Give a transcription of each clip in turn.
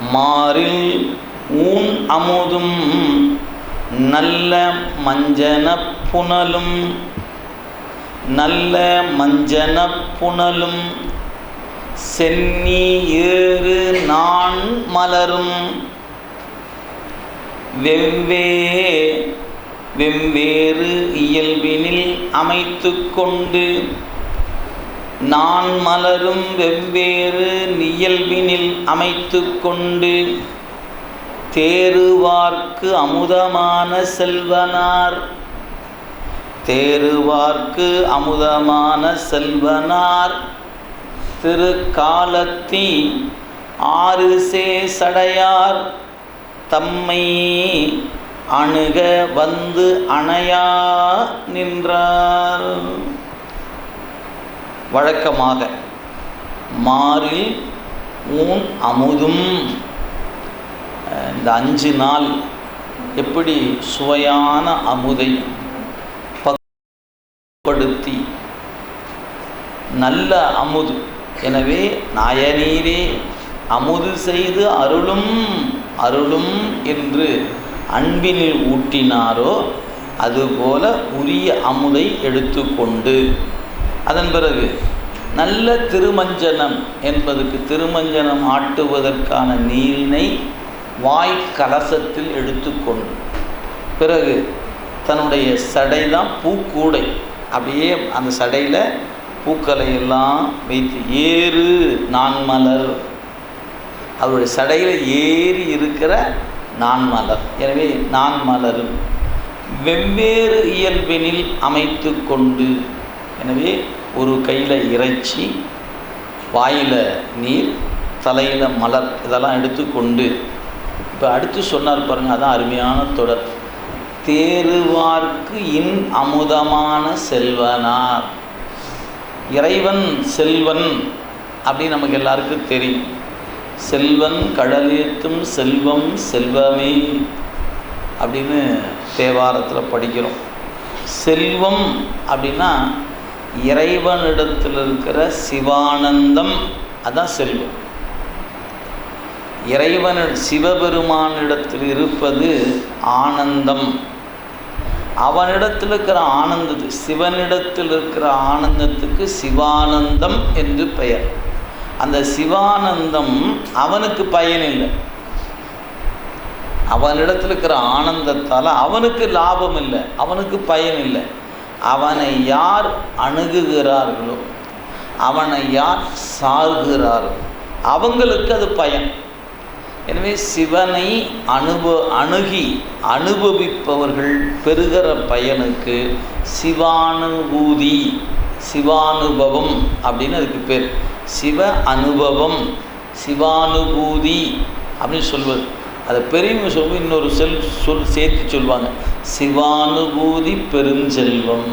மாறில் ஊன் அமுதும் நல்ல மஞ்சன புனலும் நல்ல மஞ்சன புனலும் சென்னி ஏறு நான் மலரும். வெவ்வே வெவ்வேறு இயல்பினில் அமைத்து கொண்டு நான் மலரும் வெவ்வேறு இயல்பினில் அமைத்து கொண்டு தேருவார்க்கு அமுதமான செல்வனார். தேருவார்க்கு அமுதமான செல்வனார். திருக்காலத்தி ஆறு சே சடையார். தம்மை அணுக வந்து அணையா நின்றார். வழக்கமாக மாறில் ஊன் அமுதும். இந்த அஞ்சு நாள் எப்படி சுவையான அமுதை படுத்தி நல்ல அமுது எனவே நாயனீரே அமுது செய்து அருளும் அருளும் என்று அன்பினில் ஊட்டினாரோ அதுபோல உரிய அமுதை எடுத்துக்கொண்டு அதன் பிறகு நல்ல திருமஞ்சனம் என்பதற்கு திருமஞ்சனம் ஆட்டுவதற்கான நீரினை வாய் கலசத்தில் எடுத்துக்கொண்டு பிறகு தன்னுடைய சடை தான் பூக்கூடை. அப்படியே அந்த சடையில் பூக்களை எல்லாம் வைத்து ஏறு நான்மலர். அவருடைய சடையில் ஏறி இருக்கிற நான்மலர். எனவே நான்மலரும் வெவ்வேறு இயல்பினில் அமைத்து கொண்டு எனவே ஒரு கையில் இறைச்சி வாயில் நீர் தலையில் மலர் இதெல்லாம் எடுத்துக்கொண்டு இப்போ அடுத்து சொன்னார் பாருங்கள் அதான் அருமையான தொடர். தேருவார்க்கு இன் அமுதமான செல்வனார். இறைவன் செல்வன் அப்படின்னு நமக்கு எல்லாருக்கும் தெரியும். செல்வன் கடலேத்தும் செல்வம் செல்வமே அப்படின்னு தேவாரத்தில் படிக்கிறோம். செல்வம் அப்படின்னா இறைவனிடத்தில் இருக்கிற சிவானந்தம் அதான் செல்வம். இறைவன் சிவபெருமானிடத்தில் இருப்பது ஆனந்தம். அவனிடத்தில் இருக்கிற ஆனந்தத்து சிவனிடத்தில் இருக்கிற ஆனந்தத்துக்கு சிவானந்தம் என்று பெயர். அந்த சிவானந்தம் அவனுக்கு பயன் இல்லை. அவனிடத்தில் இருக்கிற ஆனந்தத்தால் அவனுக்கு லாபம் இல்லை அவனுக்கு பயன் இல்லை. அவனை யார் அணுகுகிறார்களோ அவனை யார் சார்கிறார்களோ அவங்களுக்கு அது பயன். எனவே சிவனை அனுப அணுகி அனுபவிப்பவர்கள் பெறுகிற பயனுக்கு சிவானுபூதி சிவானுபவம் அப்படின்னு அதுக்கு பேர். சிவ அனுபவம் சிவானுபூதி அப்படின்னு சொல்வது. அதை பெரியவங்க சொல்லும் இன்னொரு செல் சொல் சேர்த்து சொல்லுவாங்க. சிவானுபூதி பெருஞ்செல்வம்.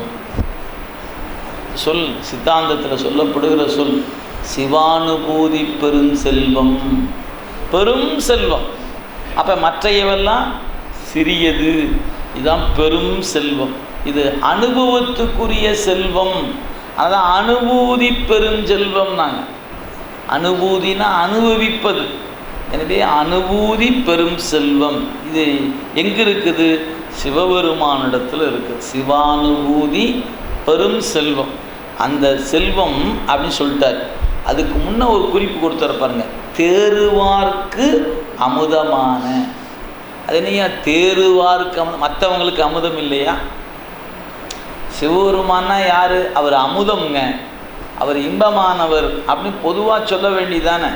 சொல் சித்தாந்தத்தில் சொல்லப்படுகிற சொல் சிவானுபூதி பெருஞ்செல்வம். பெரும் செல்வம். அப்போ மற்றையவெல்லாம் சிறியது. இதுதான் பெரும் செல்வம். இது அனுபவத்துக்குரிய செல்வம். அதான் அனுபூதி பெருஞ்செல்வம் நாங்கள் அனுபூதினா அனுபவிப்பது. எனவே அனுபூதி பெரும் செல்வம். இது எங்கே இருக்குது? சிவபெருமானிடத்தில் இருக்குது. சிவானுபூதி பெரும் செல்வம். அந்த செல்வம் அப்படின்னு சொல்லிட்டார். அதுக்கு முன்ன ஒரு குறிப்பு கொடுத்தாரு பாருங்க. தேருவார்க்கு அமுதமான. அது என்னையா? தேருவார்க்கு அமுதம். மற்றவங்களுக்கு அமுதம் இல்லையா? சிவபெருமான்னா யார்? அவர் அமுதம்ங்க. அவர் இன்பமானவர் அப்படின்னு பொதுவாக சொல்ல வேண்டியதானே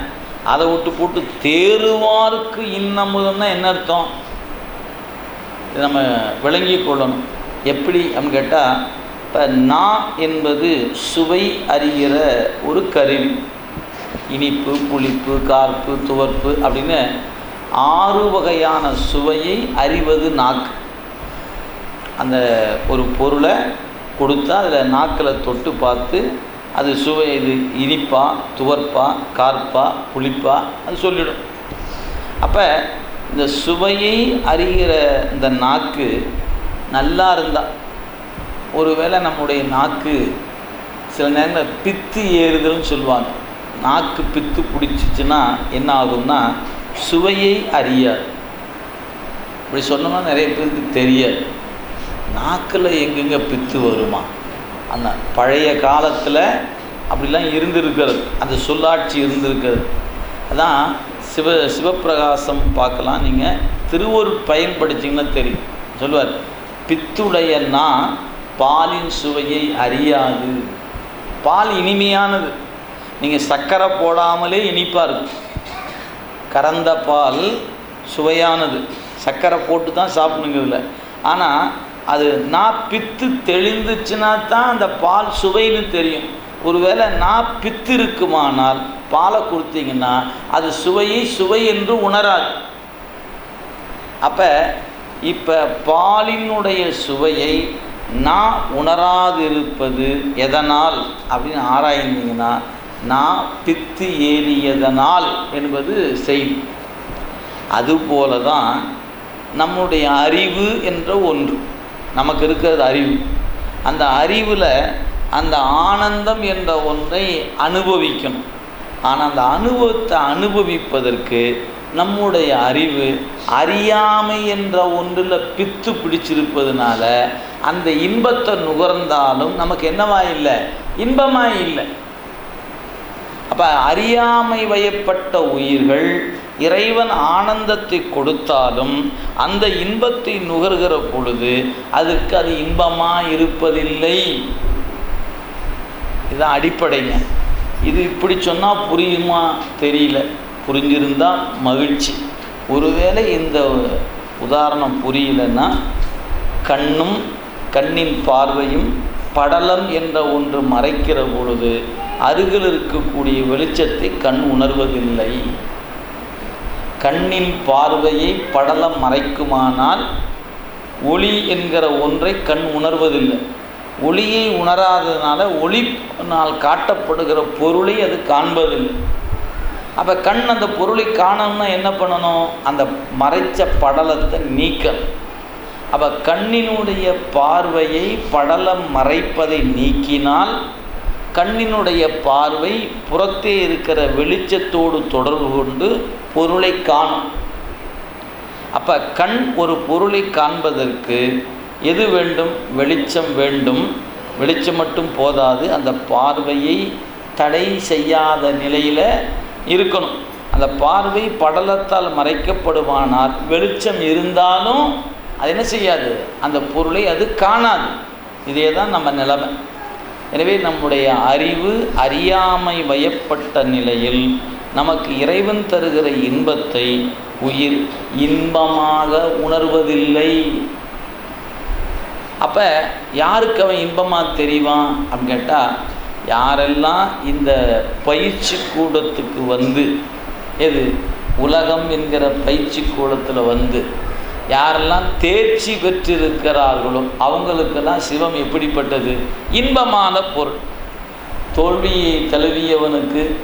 அதை விட்டு போட்டு தேருவாருக்கு இன்னமுதம்னா என்ன அர்த்தம்? இதை நம்ம விளங்கி கொள்ளணும். எப்படி அப்படின்னு கேட்டால் இப்போ நா என்பது சுவை அறிகிற ஒரு கருவி. இனிப்பு புளிப்பு கார்ப்பு துவர்ப்பு அப்படின்னு ஆறு வகையான சுவையை அறிவது நாக்கு. அந்த ஒரு பொருளை கொடுத்தா அதில் நாக்கில் தொட்டு பார்த்து அது சுவை இது இனிப்பா துவர்ப்பா கார்ப்பா புளிப்பா அது சொல்லிடும். அப்போ இந்த சுவையை அறிகிற இந்த நாக்கு நல்லா இருந்தால் ஒருவேளை நம்முடைய நாக்கு சில நேரங்களில் பித்து ஏறுதல்னு சொல்லுவாங்க. நாக்கு பித்து பிடிச்சிச்சின்னா என்ன ஆகும்னா சுவையை அறியாது. இப்படி சொன்னோம்னா நிறைய பேருக்கு தெரியாது. நாக்கில் எங்கெங்கே பித்து வருமா? அந்த பழைய காலத்தில் அப்படிலாம் இருந்திருக்கிறது. அந்த சொல்லாட்சி இருந்திருக்கிறது. அதான் சிவ சிவப்பிரகாசம் பார்க்கலாம். நீங்கள் திருவொரு பயன் தெரியும். சொல்லுவார் பித்துடையன்னா பாலின் சுவையை அறியாது. பால் இனிமையானது. நீங்கள் சர்க்கரை போடாமலே இனிப்பாக இருக்கும் கறந்த பால் சுவையானது. சர்க்கரை போட்டு தான் சாப்பிடுங்கிறதுல ஆனால் அது நான் பித்து தெளிந்துச்சுன்னா தான் அந்த பால் சுவைன்னு தெரியும். ஒருவேளை நான் பித்து இருக்குமானால் பாலை கொடுத்தீங்கன்னா அது சுவையை சுவை என்று உணராது. அப்போ இப்போ பாலினுடைய சுவையை நான் உணராதிருப்பது எதனால் அப்படின்னு ஆராய்ந்தீங்கன்னா நான் பித்து ஏறியதனால் என்பது செய்தி. அதுபோல தான் நம்முடைய அறிவு என்ற ஒன்று. நமக்கு இருக்கிறது அறிவு. அந்த அறிவில் அந்த ஆனந்தம் என்ற ஒன்றை அனுபவிக்கணும். ஆனால் அந்த அனுபவத்தை அனுபவிப்பதற்கு நம்முடைய அறிவு அறியாமை என்ற ஒன்றில் பித்து பிடிச்சிருப்பதுனால அந்த இன்பத்தை நுகர்ந்தாலும் நமக்கு என்னவா இல்லை? இன்பமாக இல்லை. அப்போ அறியாமை வயப்பட்ட உயிர்கள் இறைவன் ஆனந்தத்தை கொடுத்தாலும் அந்த இன்பத்தை நுகர்கிற பொழுது அதுக்கு அது இன்பமாக இருப்பதில்லை. இதுதான் அடிப்படைங்க. இது இப்படி சொன்னால் புரியுமா தெரியல. புரிஞ்சிருந்தால் மகிழ்ச்சி. ஒருவேளை இந்த உதாரணம் புரியலன்னா கண்ணும் கண்ணின் பார்வையும் படலம் என்ற ஒன்று மறைக்கிற பொழுது அருகில் இருக்கக்கூடிய வெளிச்சத்தை கண் உணர்வதில்லை. கண்ணின் பார்வையை படலம் மறைக்குமானால் ஒளி என்கிற ஒன்றை கண் உணர்வதில்லை. ஒளியை உணராததுனால ஒளினால் காட்டப்படுகிற பொருளை அது காண்பதில்லை. அப்போ கண் அந்த பொருளை காணணும்னா என்ன பண்ணணும்? அந்த மறைச்ச படலத்தை நீக்கணும். அப்போ கண்ணினுடைய பார்வையை படலம் மறைப்பதை நீக்கினால் கண்ணினுடைய பார்வை புறத்தே இருக்கிற வெளிச்சத்தோடு தொடர்பு கொண்டு பொருளை காணும். அப்போ கண் ஒரு பொருளை காண்பதற்கு எது வேண்டும்? வெளிச்சம் வேண்டும். வெளிச்சம் மட்டும் போதாது. அந்த பார்வையை தடை செய்யாத நிலையில் இருக்கணும். அந்த பார்வை படலத்தால் மறைக்கப்படுமானால் வெளிச்சம் இருந்தாலும் அது என்ன செய்யாது? அந்த பொருளை அது காணாது. இதே தான் நம்ம நிலைமை. எனவே நம்முடைய அறிவு அறியாமை வயப்பட்ட நிலையில் நமக்கு இறைவன் தருகிற இன்பத்தை உயிர் இன்பமாக உணர்வதில்லை. அப்போ யாருக்கு அவன் இன்பமாக தெரிவான் அப்படின்னு கேட்டால் யாரெல்லாம் இந்த பயிற்சி கூடத்துக்கு வந்து எது? உலகம் என்கிற பயிற்சி கூடத்தில் வந்து யாரெல்லாம் தேர்ச்சி பெற்றிருக்கிறார்களோ அவங்களுக்கெல்லாம் சிவம் எப்படிப்பட்டது? இன்பமான பொருள். தோல்வியை தழுவியவனுக்கு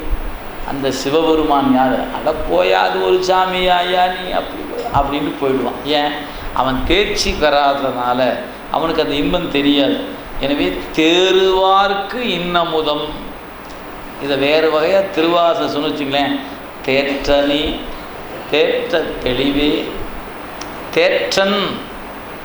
அந்த சிவபெருமான் யார்? அட போயாது ஒரு சாமி ஐயா நீ அப்படி அப்படின்னு போயிடுவான். ஏன்? அவன் தேர்ச்சி பெறாததுனால அவனுக்கு அந்த இன்பம் தெரியாது. எனவே தேறுவார்க்கு இன்னமுதம். இதை வேறு வகையாக திருவாச சொன்னிச்சிங்களேன் தேற்றனி தேற்ற தெளிவே தேற்றன்.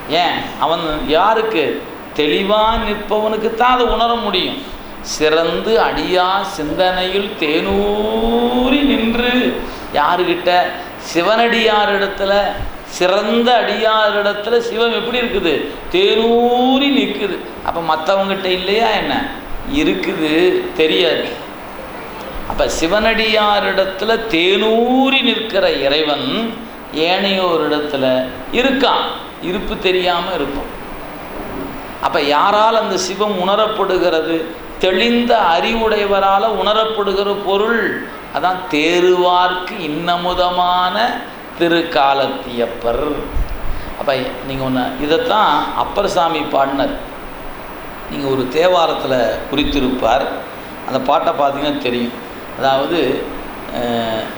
ஏன்? அவன் யாருக்கு? தெளிவாக நிற்பவனுக்குத்தான் அதை உணர முடியும். சிறந்து அடியா சிந்தனையில் தேனூறி நின்று யாருக்கிட்ட சிவனடியாரிடத்துல சிறந்த அடியாரிடத்துல சிவம் எப்படி இருக்குது? தேனூறி நிற்குது. அப்போ மற்றவங்ககிட்ட இல்லையா என்ன? இருக்குது தெரியாது. அப்போ சிவனடியாரிடத்துல தேனூறி நிற்கிற இறைவன் ஏனையோரிடத்துல இருக்கான். இருப்பு தெரியாமல் இருப்பான் அப்போ யாரால் அந்த சிவம் உணரப்படுகிறது? தெளிந்த அறிவுடையவரால் உணரப்படுகிற பொருள். அதான் தேறுவார்க்கு இன்னமுதமான திருக்காலத்தியப்பர். அப்போ நீங்கள் ஒன்று இதைத்தான் அப்பர் சாமி பாடினர். நீங்கள் ஒரு தேவாரத்தில் குறித்திருப்பார். அந்த பாட்டை பார்த்தீங்கன்னா தெரியும். அதாவது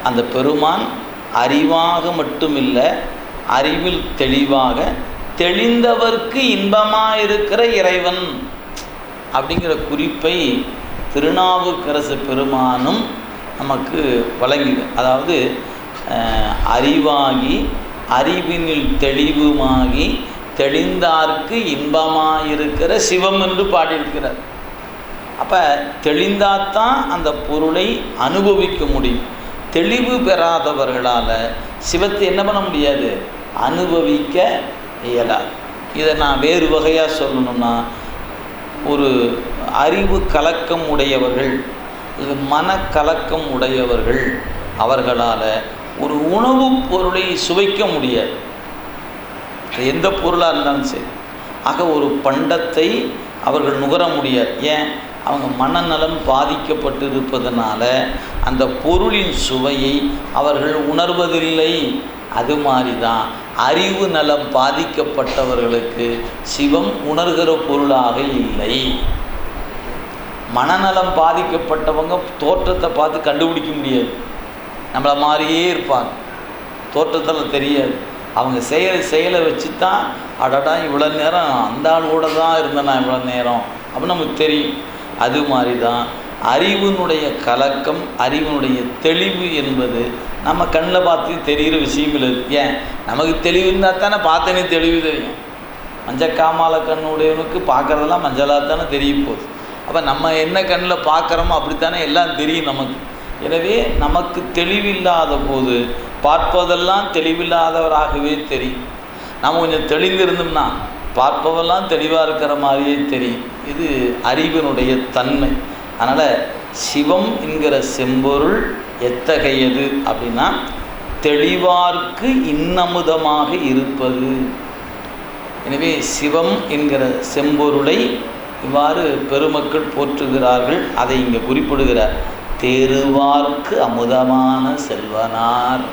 அந்த பெருமான் அறிவாக மட்டுமில்லை அறிவில் தெளிவாக தெளிந்தவர்க்கு இன்பமாக இருக்கிற இறைவன் அப்படிங்கிற குறிப்பை திருநாவுக்கரசு பெருமானும் நமக்கு வழங்கிது அதாவது அறிவாகி அறிவினில் தெளிவுமாகி தெளிந்தார்க்கு இன்பமாயிருக்கிற சிவம் என்று பாடியிருக்கிறார். அப்போ தெளிந்தாத்தான் அந்த பொருளை அனுபவிக்க முடியும். தெளிவு பெறாதவர்களால் சிவத்தை என்ன பண்ண முடியாது? அனுபவிக்க இயலாது. இதை நான் வேறு வகையாக சொல்லணும்னா ஒரு அறிவு கலக்கம் உடையவர்கள் இது மனக்கலக்கம் உடையவர்கள் அவர்களால் ஒரு உணவுப் பொருளை சுவைக்க முடியாது. அது எந்த பொருளாக இருந்தாலும் சரி. ஆக ஒரு பண்டத்தை அவர்கள் நுகர முடியாது. ஏன்? அவங்க மனநலம் பாதிக்கப்பட்டு இருப்பதனால அந்த பொருளின் சுவையை அவர்கள் உணர்வதில்லை. அது மாதிரி தான் அறிவு நலம் பாதிக்கப்பட்டவர்களுக்கு சிவம் உணர்கிற பொருளாக இல்லை. மனநலம் பாதிக்கப்பட்டவங்க தோற்றத்தை பார்த்து கண்டுபிடிக்க முடியாது. நம்மளை மாதிரியே இருப்பாங்க. தோற்றத்தில் தெரியாது. அவங்க செய்கிற செயலை வச்சு தான் அடடா இவ்வளோ நேரம் அந்த ஆள் கூட தான் இருந்தேன் இவ்வளோ நேரம் அப்படின்னு நமக்கு தெரியும். அது மாதிரி தான் அறிவினுடைய கலக்கம் அறிவினுடைய தெளிவு என்பது நம்ம கண்ணில் பார்த்து தெரிகிற விஷயம் இல்லை. ஏன்? நமக்கு தெளிவு இருந்தால் தானே பார்த்தனே தெளிவு தெரியும். மஞ்சக்காமால கண்ணுடையவனுக்கு பார்க்குறதெல்லாம் மஞ்சளாக தானே தெரிய போகுது. அப்போ நம்ம என்ன கண்ணில் பார்க்குறோமோ அப்படித்தானே எல்லாம் தெரியும் நமக்கு. எனவே நமக்கு தெளிவில்லாத போது பார்ப்பதெல்லாம் தெளிவில்லாதவராகவே தெரியும். நம்ம கொஞ்சம் தெளிந்திருந்தோம்னா பார்ப்பவெல்லாம் தெளிவாக இருக்கிற மாதிரியே தெரியும். இது அறிவினுடைய தன்மை. அதனால் சிவம் என்கிற செம்பொருள் எத்தகையது அப்படின்னா தெளிவார்க்கு இன்னமுதமாக இருப்பது. எனவே சிவம் என்கிற செம்பொருளை இவ்வாறு பெருமக்கள் போற்றுகிறார்கள். அதை இங்கே குறிப்பிடுகிறார். தேருவார்க்கு அமுதமான செல்வனார்.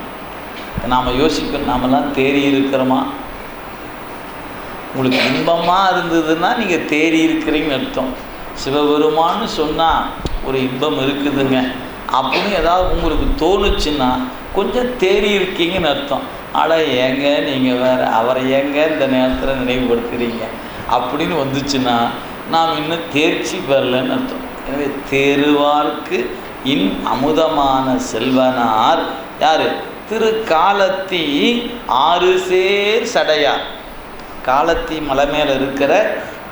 நாம் யோசிக்கணும் நாமெல்லாம் தேறி இருக்கிறோமா? உங்களுக்கு இன்பமாக இருந்ததுன்னா நீங்கள் தேறி இருக்கிறீங்கன்னு அர்த்தம். சிவபெருமான்னு சொன்னால் ஒரு இன்பம் இருக்குதுங்க. அப்படின்னு ஏதாவது உங்களுக்கு தோணுச்சுன்னா கொஞ்சம் தேறி இருக்கீங்கன்னு அர்த்தம். ஆனால் ஏங்க நீங்கள் வேறு அவரை ஏங்க இந்த நேரத்தில் நினைவுபடுத்துகிறீங்க அப்படின்னு வந்துச்சுன்னா நாம் இன்னும் தேர்ச்சி பெறலன்னு அர்த்தம். எனவே தேருவார்க்கு இன் அமுதமான செல்வனார் யார்? திரு காலத்தி ஆறு சேர் சடையார். காலத்தி மலை மேலே இருக்கிற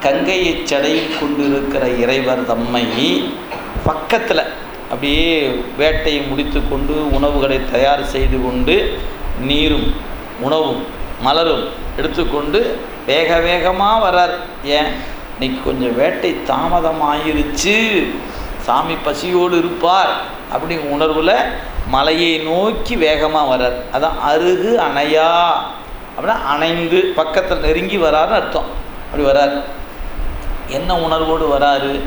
கங்கையை சடையில் கொண்டு இருக்கிற இறைவர் தம்மை பக்கத்தில் அப்படியே வேட்டையை முடித்து கொண்டு உணவுகளை தயார் செய்து கொண்டு நீரும் உணவும் மலரும் எடுத்துக்கொண்டு வேக வேகமாக வரார் ஏன்? இன்னைக்கு கொஞ்சம் வேட்டை தாமதமாயிருச்சு. சாமி பசியோடு இருப்பார் அப்படிங்கிற உணர்வில் மலையை நோக்கி வேகமாக வரார் அதான் அருகு அணையா. அப்படின்னா அணைந்து பக்கத்தில் நெருங்கி வராருன்னு அர்த்தம். அப்படி வரார். என்ன உணர்வோடு வராரு?